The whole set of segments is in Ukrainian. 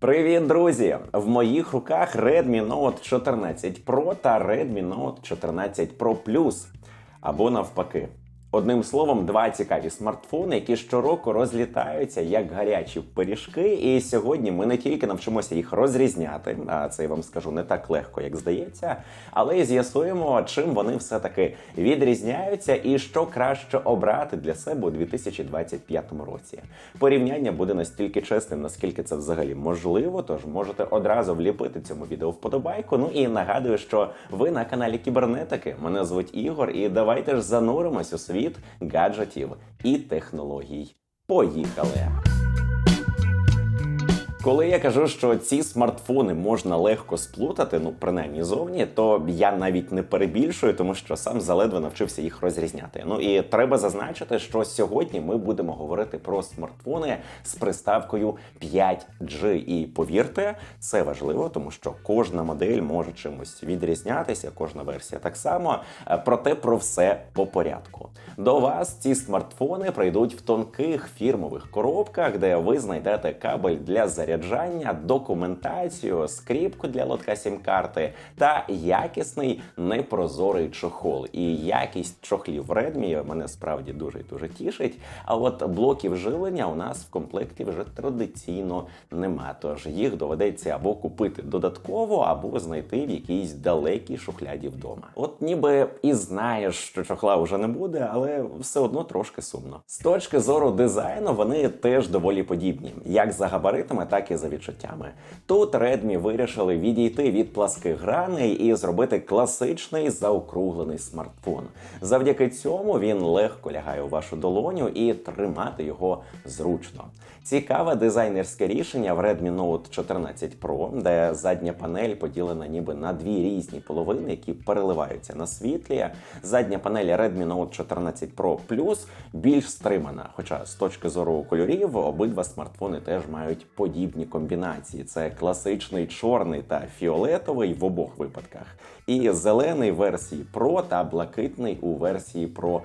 Привіт, друзі! В моїх руках Redmi Note 14 Pro та Redmi Note 14 Pro Plus. Або навпаки. Одним словом, два цікаві смартфони, які щороку розлітаються як гарячі пиріжки. І сьогодні ми не тільки навчимося їх розрізняти, а це я вам скажу не так легко, як здається, але й з'ясуємо, чим вони все-таки відрізняються і що краще обрати для себе у 2025 році. Порівняння буде настільки чесним, наскільки це взагалі можливо. Тож можете одразу вліпити цьому відео вподобайку. Ну і нагадую, що ви на каналі Кібернетики. Мене звуть Ігор, і давайте ж зануримось у світ гаджетів і технологій. Поїхали! Коли я кажу, що ці смартфони можна легко сплутати, ну принаймні зовні, то я навіть не перебільшую, тому що сам заледве навчився їх розрізняти. Ну і треба зазначити, що сьогодні ми будемо говорити про смартфони з приставкою 5G. І повірте, це важливо, тому що кожна модель може чимось відрізнятися, кожна версія так само. Е, Проте про все по порядку. До вас ці смартфони прийдуть в тонких фірмових коробках, де ви знайдете кабель для заряджання, документацію, скріпку для лотка сім-карти та якісний непрозорий чохол. І якість чохлів Redmi мене справді дуже дуже тішить. А от блоків живлення у нас в комплекті вже традиційно нема. Тож їх доведеться або купити додатково, або знайти в якійсь далекій шухляді вдома. От ніби і знаєш, що чохла вже не буде, але все одно трошки сумно. З точки зору дизайну вони теж доволі подібні, як за габаритами, так і за відчуттями. Тут Redmi вирішили відійти від пласких граней і зробити класичний заокруглений смартфон. Завдяки цьому він легко лягає у вашу долоню і тримати його зручно. Цікаве дизайнерське рішення в Redmi Note 14 Pro, де задня панель поділена ніби на дві різні половини, які переливаються на світлі. Задня панель Redmi Note 14 Pro Plus більш стримана. Хоча з точки зору кольорів обидва смартфони теж мають подібні комбінації: це класичний чорний та фіолетовий в обох випадках, і зелений версії Pro та блакитний у версії Pro.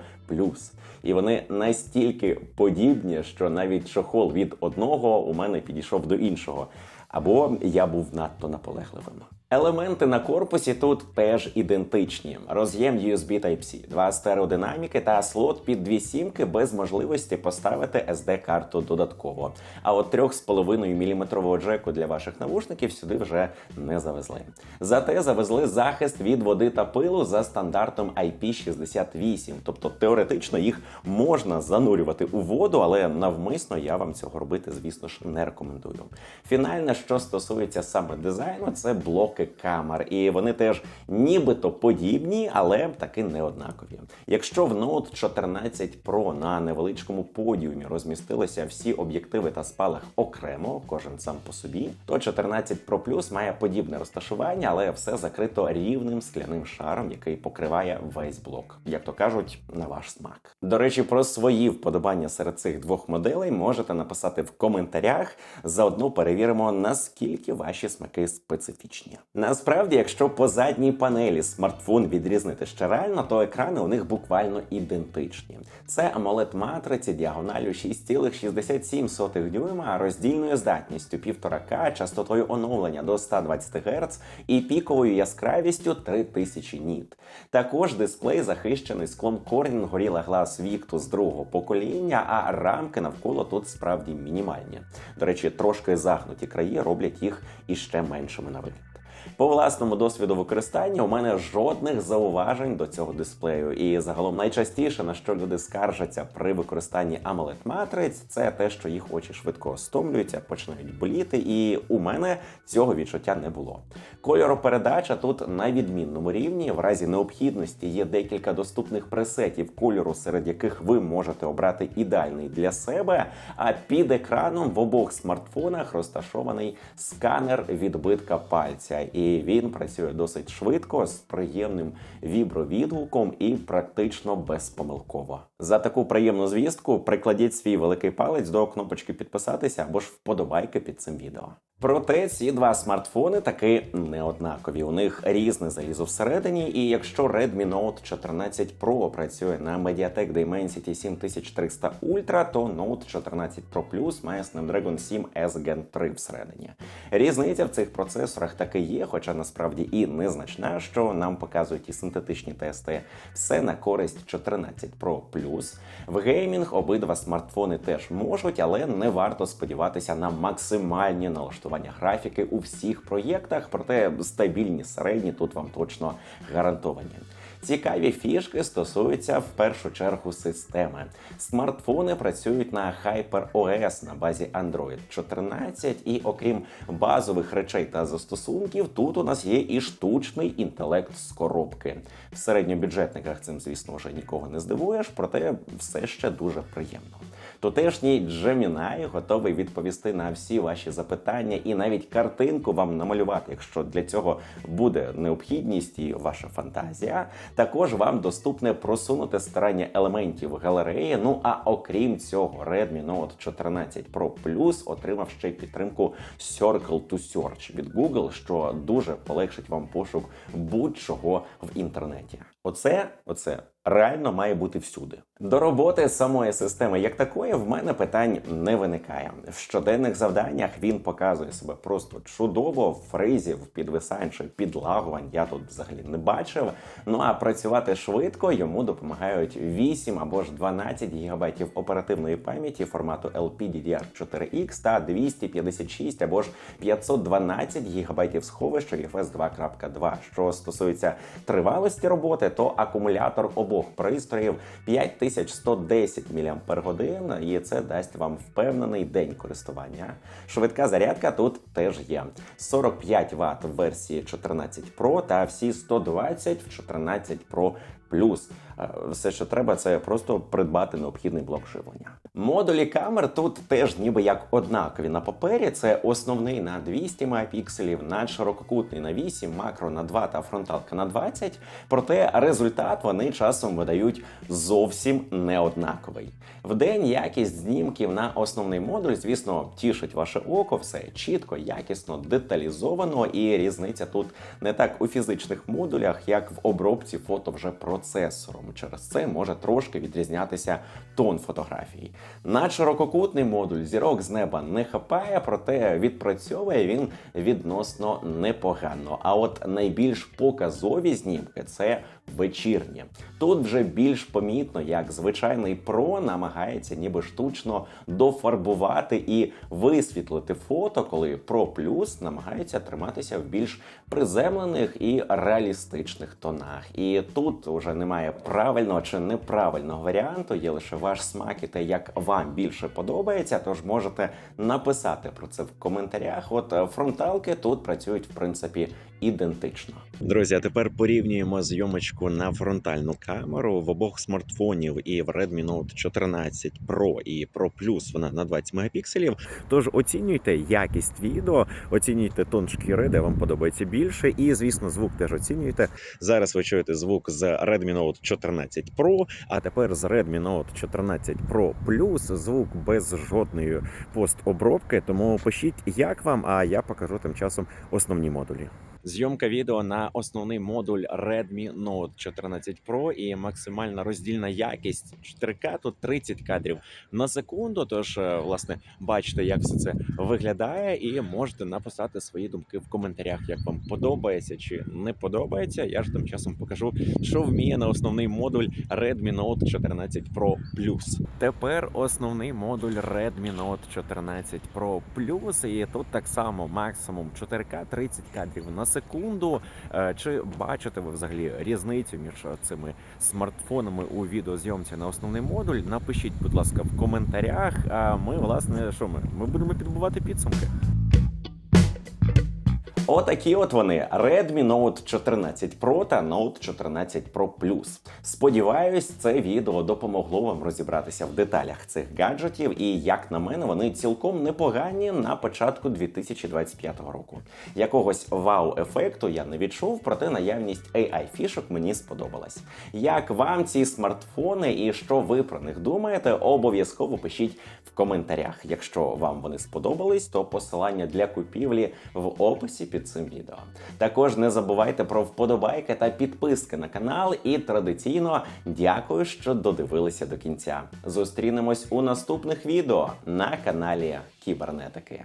І вони настільки подібні, що навіть чохол від одного у мене підійшов до іншого. Або я був надто наполегливим. Елементи на корпусі тут теж ідентичні: роз'єм USB Type-C, два стереодинаміки та слот під дві сімки без можливості поставити SD-карту додатково. А от 3,5 мм джеку для ваших навушників сюди вже не завезли. Зате завезли захист від води та пилу за стандартом IP68, тобто теоретично їх можна занурювати у воду, але навмисно я вам цього робити, звісно ж, не рекомендую. Фінальне, що стосується саме дизайну, це блоки камер, і вони теж нібито подібні, але таки не однакові. Якщо в Note 14 Pro на невеличкому подіумі розмістилися всі об'єктиви та спалах окремо, кожен сам по собі, то 14 Pro Plus має подібне розташування, але все закрито рівним скляним шаром, який покриває весь блок, як то кажуть, на ваш смак. До речі, про свої вподобання серед цих двох моделей можете написати в коментарях. Заодно перевіримо, наскільки ваші смаки специфічні. Насправді, якщо по задній панелі смартфон відрізнити ще реально, то екрани у них буквально ідентичні. Це amoled матриці діагоналю 6,67 дюйма, роздільною здатністю 1,5К, частотою оновлення до 120 Гц і піковою яскравістю 3000 ніт. Також дисплей захищений склом Corning Gorilla Glass Victus другого покоління, а рамки навколо тут справді мінімальні. До речі, трошки загнуті краї роблять їх іще меншими на вигляд. По власному досвіду використання у мене жодних зауважень до цього дисплею. І загалом найчастіше на що люди скаржаться при використанні amoled матриць, це те, що їх очі швидко стомлюються, починають боліти. І у мене цього відчуття не було. Кольоропередача тут на відмінному рівні. В разі необхідності є декілька доступних пресетів кольору, серед яких ви можете обрати ідеальний для себе. А під екраном в обох смартфонах розташований сканер відбитка пальця, і він працює досить швидко з приємним вібровідгуком і практично безпомилково. За таку приємну звістку прикладіть свій великий палець до кнопочки підписатися або ж вподобайки під цим відео. Проте ці два смартфони таки не однакові. У них різне залізо всередині, і якщо Redmi Note 14 Pro працює на Mediatek Dimensity 7300 Ultra, то Note 14 Pro Plus має Snapdragon 7 S Gen 3 всередині. Різниця в цих процесорах таки є, хоча насправді і незначна, що нам показують і синтетичні тести. Все на користь 14 Pro Plus. В геймінг обидва смартфони теж можуть, але не варто сподіватися на максимальні налаштування графіки у всіх проєктах, проте стабільні середні тут вам точно гарантовані. Цікаві фішки стосуються в першу чергу системи. Смартфони працюють на HyperOS на базі Android 14, і окрім базових речей та застосунків, тут у нас є і штучний інтелект з коробки. В середньобюджетниках цим, звісно, вже нікого не здивуєш, проте все ще дуже приємно. Тутешній Gemini готовий відповісти на всі ваші запитання і навіть картинку вам намалювати, якщо для цього буде необхідність і ваша фантазія. Також вам доступне просунуте старання елементів галереї. Ну а окрім цього, Redmi Note 14 Pro Plus отримав ще й підтримку Circle to Search від Google, що дуже полегшить вам пошук будь-чого в інтернеті. Оце, оце реально має бути всюди. До роботи самої системи як такої в мене питань не виникає. В щоденних завданнях він показує себе просто чудово, фризів, підвисань чи підлагувань я тут взагалі не бачив. Ну а працювати швидко йому допомагають 8 або ж 12 ГБ оперативної пам'яті формату LPDDR4X та 256 або ж 512 ГБ сховища UFS 2.2. Що стосується тривалості роботи, то акумулятор обох пристроїв 5110 мАч, і це дасть вам впевнений день користування. Швидка зарядка тут теж є. 45 Вт в версії 14 Pro та всі 120 в 14 Pro Плюс Е, все, що треба, це просто придбати необхідний блок живлення. Модулі камер тут теж ніби як однакові на папері. Це основний на 200 мегапікселів, надширококутний на 8, макро на 2 та фронталка на 20. Проте результат вони часом видають зовсім не однаковий. В день якість знімків на основний модуль, звісно, тішить ваше око, все чітко, якісно, деталізовано, і різниця тут не так у фізичних модулях, як в обробці фото вже процесором. Через це може трошки відрізнятися тон фотографії. На ширококутний модуль зірок з неба не хапає, проте відпрацьовує він відносно непогано. А от найбільш показові знімки це вечірні. Тут вже більш помітно, як звичайний про намагається ніби штучно дофарбувати і висвітлити фото, коли Pro Plus намагається триматися в більш приземлених і реалістичних тонах. І тут вже немає правильного чи неправильного варіанту, є лише ваш смак і те, як вам більше подобається. Тож можете написати про це в коментарях. От е, фронталки тут працюють в принципі ідентично. Друзі, а тепер порівнюємо зйомочку на фронтальну камеру в обох смартфонів і в Redmi Note 14 Pro і Pro Plus вона на 20 мегапікселів. Тож оцінюйте якість відео, оцінюйте тон шкіри, де вам подобається більше, і звісно, звук теж оцінюйте. Зараз ви чуєте звук з Redmi Note 14 Pro, а тепер з Redmi Note 14 Pro Plus звук без жодної постобробки. Тому пишіть, як вам, а я покажу тим часом основні модулі. Зйомка відео на основний модуль Redmi Note 14 Pro і максимальна роздільна якість 4К, тут 30 кадрів на секунду. Тож, е, власне, бачите, як все це виглядає, і можете написати свої думки в коментарях, як вам подобається чи не подобається. Я ж тим часом покажу, що вміє на основний модуль Redmi Note 14 Pro Plus. Тепер основний модуль Redmi Note 14 Pro Plus, і тут так само максимум 4К 30 кадрів на. Е, Чи бачите ви взагалі різницю між цими смартфонами у відеозйомці на основний модуль? Напишіть, будь ласка, в коментарях. А ми, власне, що ми? Ми будемо підбувати підсумки. Отакі от вони Redmi Note 14 Pro та Note 14 Pro Plus. Сподіваюсь, це відео допомогло вам розібратися в деталях цих гаджетів, і як на мене, вони цілком непогані на початку 2025 року. Якогось вау-ефекту я не відчув, проте наявність AI-фішок мені сподобалась. Як вам ці смартфони і що ви про них думаєте? Обов'язково пишіть в коментарях. Якщо вам вони сподобались, то посилання для купівлі в описі під цим відео. Також не забувайте про вподобайки та підписки на канал. І традиційно дякую, що додивилися до кінця. Зустрінемось у наступних відео на каналі Кібернетики.